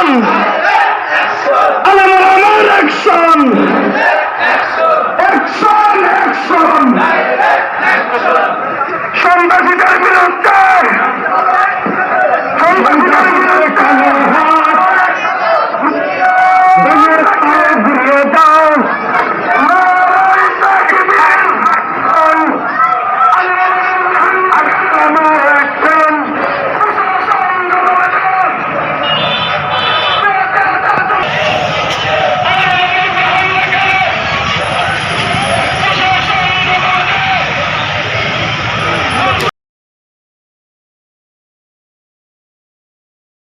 action! Alamara, more action!